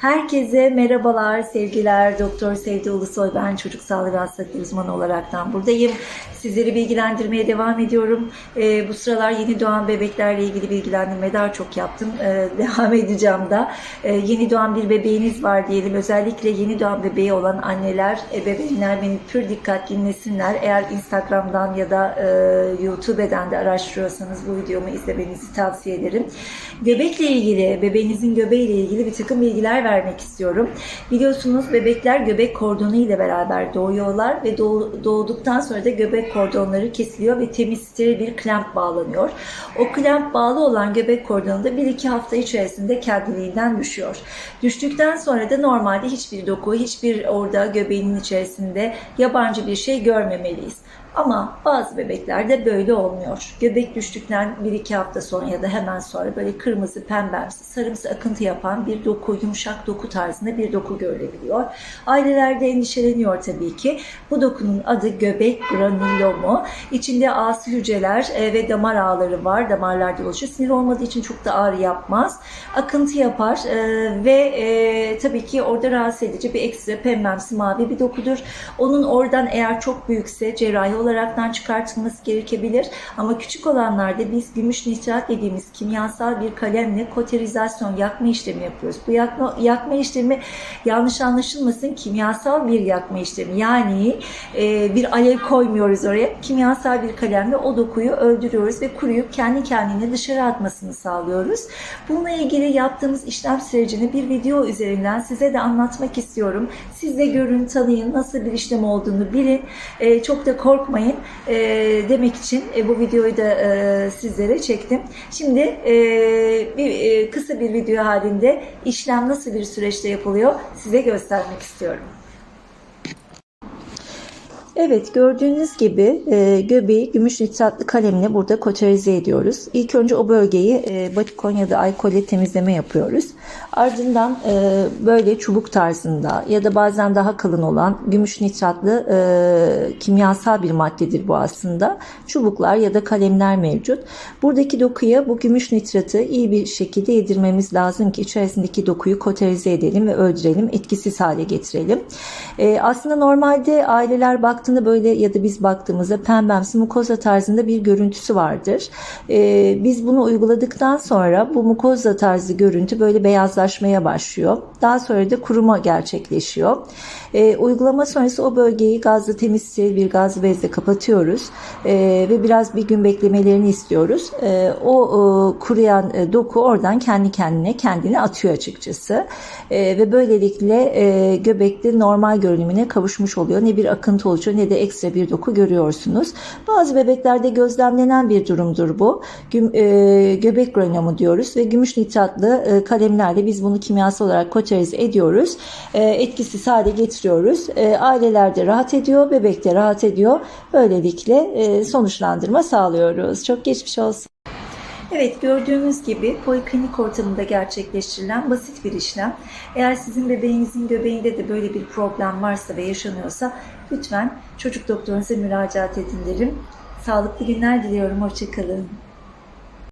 Herkese merhabalar, sevgiler. Doktor Sevdi Ulusoy, ben çocuk sağlığı ve hastalıkları uzmanı olaraktan buradayım. Sizleri bilgilendirmeye devam ediyorum. Ee, bu sıralar yeni doğan bebeklerle ilgili bilgilendirme daha çok yaptım. Ee, devam edeceğim da. Ee, yeni doğan bir bebeğiniz var diyelim. Özellikle yeni doğan bebeği olan anneler, ebeveynler beni pür dikkat dinlesinler. Eğer Instagram'dan ya da e, YouTube'den de araştırıyorsanız bu videomu izlemenizi tavsiye ederim. Göbekle ilgili, bebeğinizin göbeğiyle ilgili bir takım bilgiler vermek istiyorum. Biliyorsunuz bebekler göbek kordonu ile beraber doğuyorlar ve doğ- doğduktan sonra da göbek kordonları kesiliyor ve temiz bir klemp bağlanıyor. O klemp bağlı olan göbek kordonu da 1-2 hafta içerisinde kendiliğinden düşüyor. Düştükten sonra da normalde hiçbir doku, hiçbir orada göbeğinin içerisinde yabancı bir şey görmemeliyiz. Ama bazı bebeklerde böyle olmuyor. Göbek düştükten 1-2 hafta sonra ya da hemen sonra böyle kırmızı, pembemsi, sarımsı akıntı yapan bir doku, yumuşak doku tarzında bir doku görülebiliyor. Ailelerde endişeleniyor tabii ki. Bu dokunun adı göbek granulomu. İçinde ağsı hücreler e, ve damar ağları var. Damarlarda oluşuyor. Sinir olmadığı için çok da ağrı yapmaz. Akıntı yapar e, ve e, tabii ki orada rahatsız edici bir ekstra pembemsi mavi bir dokudur. Onun oradan eğer çok büyükse cerrahi olaraktan çıkartılması gerekebilir. Ama küçük olanlarda biz gümüş nitrat dediğimiz kimyasal bir kalemle koterizasyon yakma işlemi yapıyoruz. Bu yakma, yakma işlemi yanlış anlaşılmasın kimyasal bir yakma işlemi. Yani e, bir alev koymuyoruz oraya. Kimyasal bir kalemle o dokuyu öldürüyoruz ve kuruyup kendi kendine dışarı atmasını sağlıyoruz. Bununla ilgili yaptığımız işlem sürecini bir video üzerinden size de anlatmak istiyorum. Siz de görün, tanıyın, nasıl bir işlem olduğunu bilin. E, çok da korkmayın e, demek için e, bu videoyu da e, sizlere çektim. Şimdi e, bir e, kısa bir video halinde işlem nasıl bir süreçte yapılıyor size göstermek istiyorum. Evet gördüğünüz gibi e, göbeği gümüş nitratlı kalemle burada koterize ediyoruz. İlk önce o bölgeyi e, batikon ya da alkolle temizleme yapıyoruz. Ardından e, böyle çubuk tarzında ya da bazen daha kalın olan gümüş nitratlı e, kimyasal bir maddedir bu aslında. Çubuklar ya da kalemler mevcut. Buradaki dokuya bu gümüş nitratı iyi bir şekilde yedirmemiz lazım ki içerisindeki dokuyu koterize edelim ve öldürelim, etkisiz hale getirelim. E, aslında normalde aileler baktığında böyle ya da biz baktığımızda pembemsi mukoza tarzında bir görüntüsü vardır. E, biz bunu uyguladıktan sonra bu mukoza tarzı görüntü böyle beyazlaşmaya başlıyor. Daha sonra da kuruma gerçekleşiyor. E, uygulama sonrası o bölgeyi gazlı temiz bir gazlı bezle kapatıyoruz E, ve biraz bir gün beklemelerini istiyoruz. E, o e, kuruyan e, doku oradan kendi kendine kendini atıyor açıkçası E, ve böylelikle e, göbekte normal görünümüne kavuşmuş oluyor. Ne bir akıntı oluşuyor ne de ekstra bir doku görüyorsunuz. Bazı bebeklerde gözlemlenen bir durumdur bu. Güm, e, göbek granulomu diyoruz ve gümüş nitratlı e, kalemlerle biz bunu kimyasal olarak koterize ediyoruz. E, etkisiz hale getiriyoruz. E, ailelerde rahat ediyor, bebekte rahat ediyor. Böylelikle e, sonuçlandırma sağlıyoruz. Çok geçmiş olsun. Evet gördüğünüz gibi poliklinik ortamında gerçekleştirilen basit bir işlem. Eğer sizin bebeğinizin göbeğinde de böyle bir problem varsa ve yaşanıyorsa lütfen çocuk doktorunuza müracaat edin derim. Sağlıklı günler diliyorum. Hoşçakalın.